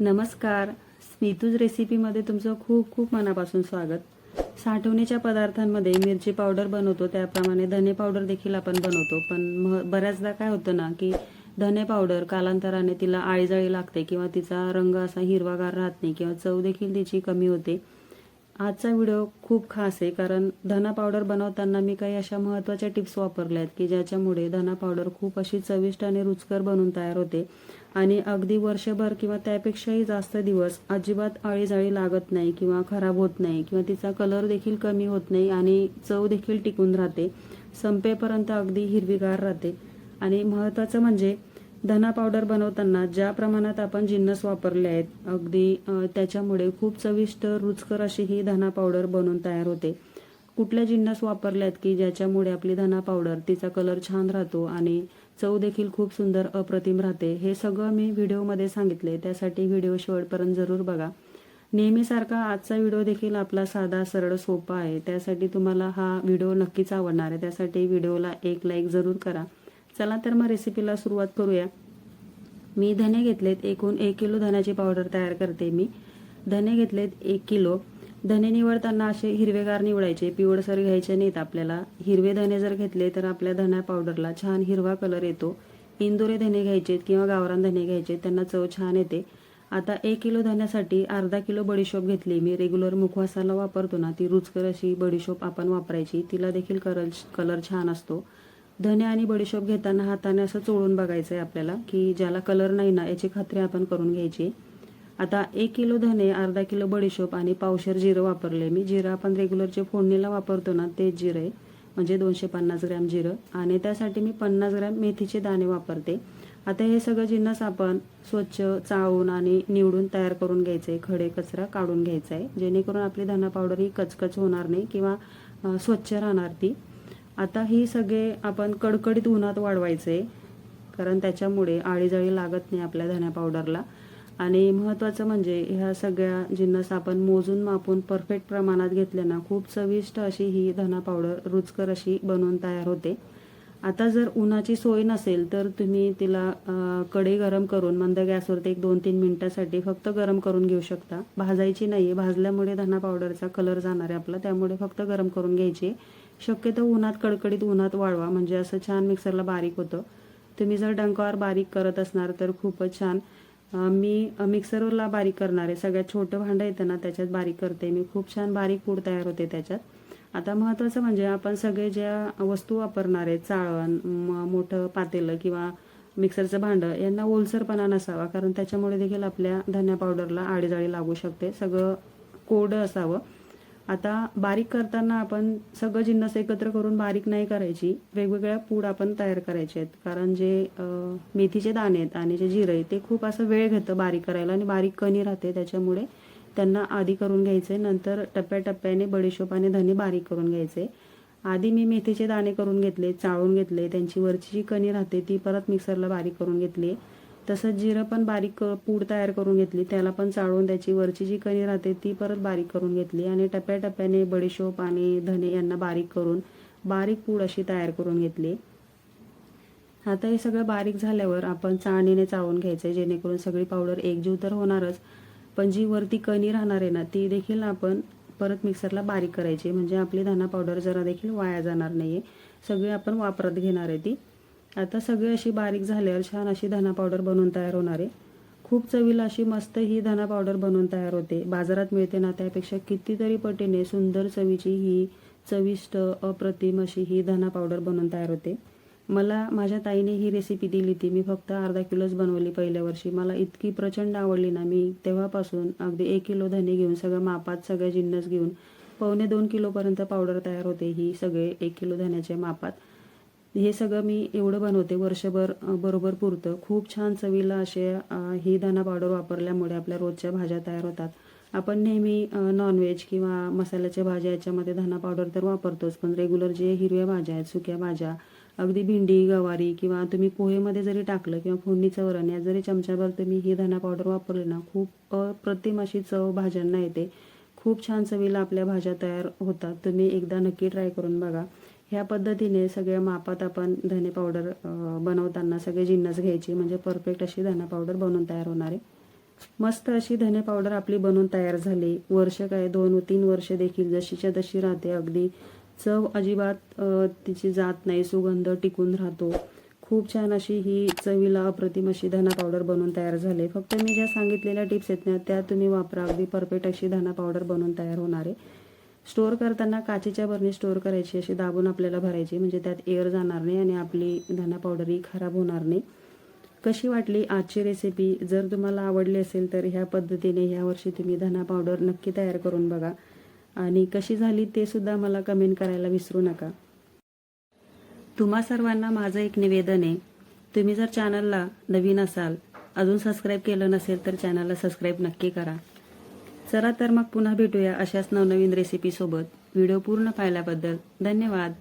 नमस्कार. स्मितूज रेसिपीमध्ये तुमचं खूप खूप मनापासून स्वागत. साठवणीच्या पदार्थांमध्ये मिरची पावडर बनवतो त्याप्रमाणे धने पावडर देखील आपण बनवतो. पण मह बऱ्याचदा काय होतं ना की धने पावडर कालांतराने तिला आळीजाळी लागते किंवा तिचा रंग असा हिरवागार राहत नाही किंवा चव देखील तिची कमी होते. आजचा व्हिडिओ खूप खास आहे कारण धना पावडर बनवताना मी काही अशा महत्त्वाच्या टिप्स वापरल्या आहेत की ज्याच्यामुळे धना पावडर खूप अशी चविष्ट आणि रुचकर बनून तयार होते आणि अगदी वर्षभर किंवा त्यापेक्षाही जास्त दिवस अजिबात आळीजाळी लागत नाही किंवा खराब होत नाही किंवा तिचा कलर देखील कमी होत नाही आणि चव देखील टिकून राहते. संपेपर्यंत अगदी हिरवीगार राहते. आणि महत्त्वाचं म्हणजे धना पावडर बनवताना ज्या प्रमाणात आपण जिन्नस वापरले आहेत अगदी त्याच्यामुळे खूप चविष्ट रुचकर अशी ही धना पावडर बनवून तयार होते. कुठल्या जिन्नस वापरल्यात की ज्याच्यामुळे आपली धना पावडर तिचा कलर छान राहतो आणि चव देखील खूप सुंदर अप्रतिम राहते हे सगळं मी व्हिडिओमध्ये सांगितले त्यासाठी व्हिडिओ शेवटपर्यंत जरूर बघा. नेहमीसारखा आजचा व्हिडिओ देखील आपला साधा सरळ सोपा आहे त्यासाठी तुम्हाला हा व्हिडिओ नक्कीच आवडणार आहे त्यासाठी व्हिडिओला एक लाईक जरूर करा. चला तर मग रेसिपीला सुरुवात करूया. मी धने घेतलेत एकूण एक किलो धण्याची पावडर तयार करते मी. धने घेतलेत एक किलो. धने निवडताना असे हिरवेगार निवडायचे. पिवळसर घ्यायचे नाहीत आपल्याला. हिरवे धने जर घेतले तर आपल्या धण्या पावडरला छान हिरवा कलर येतो. इंदुरे धने घ्यायचेत किंवा गावरान धने घ्यायचे त्यांना चव छान येते. आता एक किलो धण्यासाठी अर्धा किलो बडीशोप घेतली मी. रेग्युलर मुखवासाला वापरतो ना ती रुचकर अशी बडीशोप आपण वापरायची. तिला देखील कलर कलर छान असतो. धने आणि बडीशोप घेताना हाताने असं चोळून बघायचं आहे आपल्याला की ज्याला कलर नाही ना याची खात्री आपण करून घ्यायची. आता एक किलो धने अर्धा किलो बडीशोप आणि पावशेर जिरं वापरले मी. जिरं आपण रेग्युलर जे फोडणीला वापरतो ना तेच जिरं आहे म्हणजे दोनशे पन्नास ग्रॅम जिरं. आणि त्यासाठी मी पन्नास ग्रॅम मेथीचे दाणे वापरते. आता हे सगळं जिन्नस आपण स्वच्छ चाळून आणि निवडून तयार करून घ्यायचं आहे खडे कचरा काढून घ्यायचा आहे जेणेकरून आपली धना पावडर ही कचकच होणार नाही किंवा स्वच्छ राहणार ती. आता ही सगळे आपण कडकडीत उन्हात वाढवायचे कारण त्याच्यामुळे आळीजाळी लागत नाही आपल्या धण्या पावडरला आणि महत्त्वाचं म्हणजे ह्या सगळ्या जिन्नस आपण मोजून मापून परफेक्ट प्रमाणात घेतल्यानं खूप चविष्ट अशी ही धना पावडर रुचकर अशी बनवून तयार होते. आता जर उन्हाची सोय नसेल तर तुम्ही तिला कढई गरम करून मंद गॅसवरती एक दोन तीन मिनिटासाठी फक्त गरम करून घेऊ शकता. भाजायची नाही आहे भाजल्यामुळे धना पावडरचा कलर जाणार आहे आपला. त्यामुळे फक्त गरम करून घ्यायची. शक्यतो उन्हात कडकडीत उन्हात वाळवा. म्हणजे असं छान मिक्सरला बारीक होतं. तुम्ही जर डंकावर बारीक करत असणार तर खूपच छान. मी मिक्सरवरला मिक्सरला बारीक करणार आहे. सगळ्यात छोटं भांडं येतं ना त्याच्यात बारीक करते. मी खूप छान बारीक पूड तयार होते त्याच्यात. आता महत्त्वाचं म्हणजे आपण सगळे ज्या वस्तू वापरणार आहे चाळण मोठं पातेलं किंवा मिक्सरचं भांडं यांना ओलसरपणा नसावा. कारण त्याच्यामुळे देखील आपल्या धन्या पावडरला आडीजाळी लागू शकते. सगळं कोरडं असावं. आता बारीक करताना आपण सगळं जिन्नस एकत्र करून बारीक नाही करायची. वेगवेगळ्या पूड आपण तयार करायचे आहेत. कारण जे मेथीचे दाणे आहेत आणि जे जिरं आहे ते खूप असं वेळ घेतं बारीक करायला आणि बारीक कणी राहते. त्याच्यामुळे त्यांना आधी करून घ्यायचे नंतर टप्प्याटप्प्याने बडीशोप आणि धने बारीक करून घ्यायचे. आधी मी मेथीचे दाणे करून घेतले चाळून घेतले त्यांची वरची जी कणी राहते ती परत मिक्सरला बारीक करून घेतली. तसंच जिरं पण बारीक पूड तयार करून घेतली त्याला पण चाळून त्याची वरची जी कणी राहते ती परत बारीक करून घेतली आणि टप्प्याटप्प्याने बडीशोप आणि धने यांना बारीक करून बारीक पूड अशी तयार करून घेतली. आता हे सगळं बारीक झाल्यावर आपण चाळणीने चाळून घ्यायचं जेणेकरून सगळी पावडर एकजीव तर होणारच पण जी वरती कणी राहणार आहे ना ती देखील आपण परत मिक्सरला बारीक करायची म्हणजे आपली धना पावडर जरा देखील वाया जाणार नाही सगळी आपण वापरात घेणार आहे ती. आता सगळी अशी बारीक झाल्यावर छान अशी धना पावडर बनवून तयार होणार आहे. खूप चवीला अशी मस्त ही धना पावडर बनवून तयार होते. बाजारात मिळते ना त्यापेक्षा कितीतरी पटीने सुंदर चवीची ही चविष्ट अप्रतिम अशी ही धना पावडर बनवून तयार होते. मला माझ्या ताईने ही रेसिपी दिली ती मी फक्त अर्धा किलोच बनवली पहिल्या वर्षी. मला इतकी प्रचंड आवडली ना मी तेव्हापासून अगदी एक किलो धने घेऊन सगळं मापात सगळ्या जिन्नस घेऊन पावणे दोन किलोपर्यंत पावडर तयार होते ही सगळे एक किलो धन्याच्या मापात. हे सगळं मी एवढं बनवते वर्षभर बरोबर पुरतं. खूप छान चवीला असे ही धना पावडर वापरल्यामुळे आपल्या रोजच्या भाज्या तयार होतात. आपण नेहमी नॉनव्हेज किंवा मसाल्याच्या भाज्या याच्यामध्ये धना पावडर तर वापरतोच पण रेग्युलर जे हिरव्या भाज्या आहेत सुक्या भाज्या अगदी भेंडी गवारी किंवा तुम्ही पोहेमध्ये जरी टाकलं किंवा फोडणीचं वरण या जरी चमच्याभर तुम्ही ही धना पावडर वापरली ना खूप अप्रतिम अशी चव भाज्यांना येते. खूप छान चवीला आपल्या भाज्या तयार होतात. तुम्ही एकदा नक्की ट्राय करून बघा. ह्या पद्धतीने सगळ्या मापात आपण धने पावडर बनवताना सगळे जिन्नस घ्यायची. म्हणजे परफेक्ट अशी धना पावडर बनवून तयार होणार आहे. मस्त अशी धने पावडर आपली बनवून तयार झाली. वर्ष काय दोन तीन वर्ष देखील जशीच्या तशी राहते. अगदी चव अजिबात तिची जात नाही सुगंध टिकून राहतो. खूप छान अशी ही चवीला अप्रतिम अशी धना पावडर बनवून तयार झाले फक्त मी ज्या सांगितलेल्या टिप्स आहेत ना त्या तुम्ही वापरा. अगदी परफेक्ट अशी धना पावडर बनवून तयार होणार आहे. स्टोअर करताना काचेच्या बरणी स्टोअर करायची अशी दाबून आपल्याला भरायची. म्हणजे त्यात एअर जाणार नाही आणि आपली धना पावडर ही खराब होणार नाही. कशी वाटली आजची रेसिपी जर तुम्हाला आवडली असेल तर ह्या पद्धतीने ह्या वर्षी तुम्ही धना पावडर नक्की तयार करून बघा. आणि कशी झाली ते सुद्धा मला कमेंट करायला विसरू नका. तुम्हा सर्वांना माझं एक निवेदन आहे. तुम्ही जर चॅनलला नवीन असाल अजून सबस्क्राईब केलं नसेल तर चॅनलला सबस्क्राईब नक्की करा. चला तर मग पुन्हा भेटूया अशाच नवनवीन रेसिपीसोबत व्हिडिओ पूर्ण पाहिल्याबद्दल धन्यवाद.